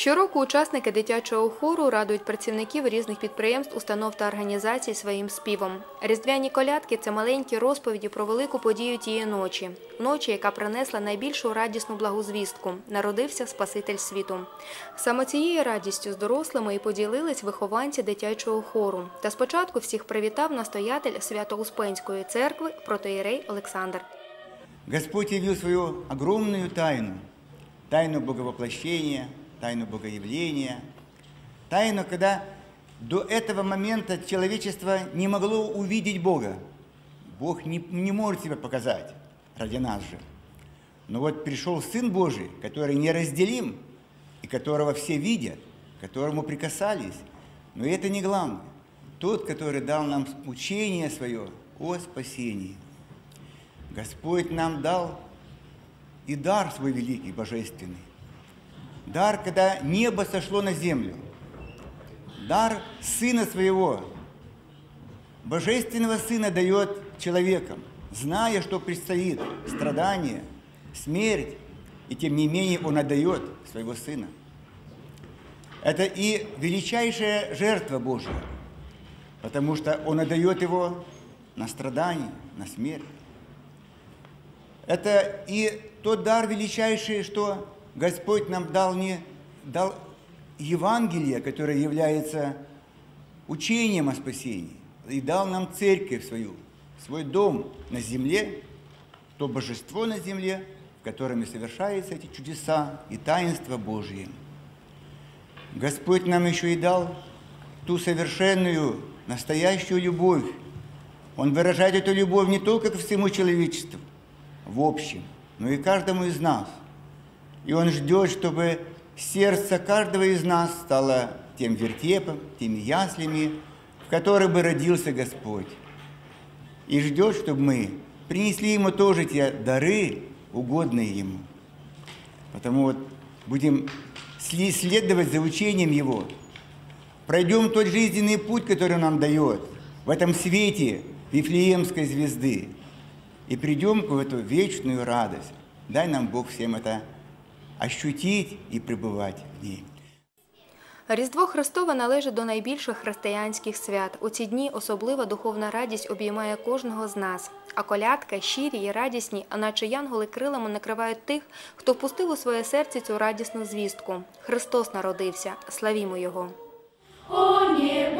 Щороку учасники дитячого хору радують працівників різних підприємств, установ та організацій своїм співом. Різдвяні колядки це маленькі розповіді про велику подію тієї ночі. Ночі, яка принесла найбільшу радісну благозвістку – народився Спаситель світу. Саме цією радістю з дорослими і поділились вихованці дитячого хору. Та спочатку всіх привітав настоятель Свято-Успенської церкви протоїрей Олександр. Господь явил свою огромную тайну, тайну Боговоплощения, тайну Богоявления, тайну, когда до этого момента человечество не могло увидеть Бога. Бог не, не может себя показать ради нас же. Но вот пришел Сын Божий, который неразделим, и которого все видят, которому прикасались. Но это не главное. Тот, который дал нам учение свое о спасении. Господь нам дал и дар свой великий, божественный. Дар, когда небо сошло на землю. Дар Сына Своего. Божественного Сына дает человекам, зная, что предстоит страдание, смерть, и тем не менее Он отдает Своего Сына. Это и величайшая жертва Божья, потому что Он отдает Его на страдание, на смерть. Это и тот дар величайший, что Господь нам дал, не, дал Евангелие, которое является учением о спасении, и дал нам церковь свою, свой дом на земле, то божество на земле, в котором и совершаются эти чудеса и таинства Божьи. Господь нам еще и дал ту совершенную, настоящую любовь. Он выражает эту любовь не только ко всему человечеству, в общем, но и каждому из нас. И Он ждет, чтобы сердце каждого из нас стало тем вертепом, теми яслями, в которых бы родился Господь. И ждет, чтобы мы принесли Ему тоже те дары, угодные Ему. Потому вот будем следовать за учением Его. Пройдем тот жизненный путь, который Он нам дает в этом свете Вифлеемской звезды и придем в эту вечную радость. Дай нам Бог всем это ощутить и пребывать в ней. Різдво Христове належить до найбільших християнських свят. У ці дні особлива духовна радість обіймає кожного з нас. А колядки щирі і радісні, а наче янголи крилами накривають тих, хто впустив у своє серце цю радісну звістку. Христос народився. Славімо Його! О, не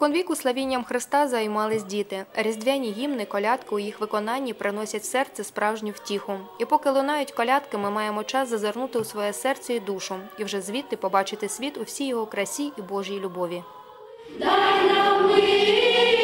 Споконвіку славінням Христа займались діти. Різдвяні гімни, колядки у їх виконанні приносять в серце справжню втіху. І поки лунають колядки, ми маємо час зазирнути у своє серце і душу, і вже звідти побачити світ у всій його красі і Божій любові. Дай нам мир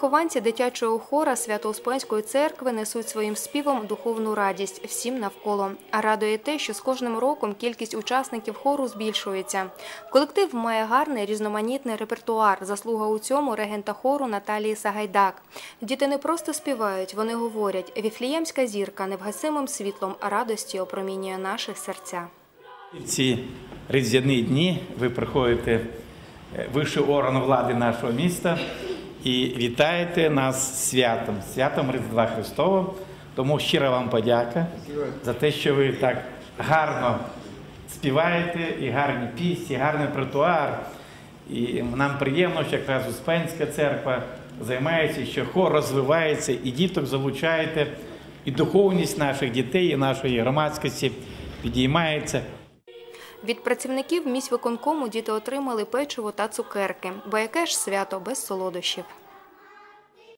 вихованці дитячого хора Свято-Успенської церкви несуть своїм співом духовну радість всім навколо. А радує те, що з кожним роком кількість учасників хору збільшується. Колектив має гарний різноманітний репертуар. Заслуга у цьому регента хору Наталії Сагайдак. Діти не просто співають, вони говорять: Віфліємська зірка невгасимим світлом радості опромінює наші серця. В ці різдвяні дні ви приходите е, вищий орган влади нашого міста і вітаєте нас святом, святом Різдва Христового. Тому щира вам подяка за те, що ви так гарно співаєте, і гарні пісні, гарний репертуар. І нам приємно, що якраз Успенська церква займається, що хор розвивається і діток залучаєте і духовність наших дітей, і нашої громадськості підіймається. Від працівників міськвиконкому діти отримали печиво та цукерки, бо яке ж свято без солодощів.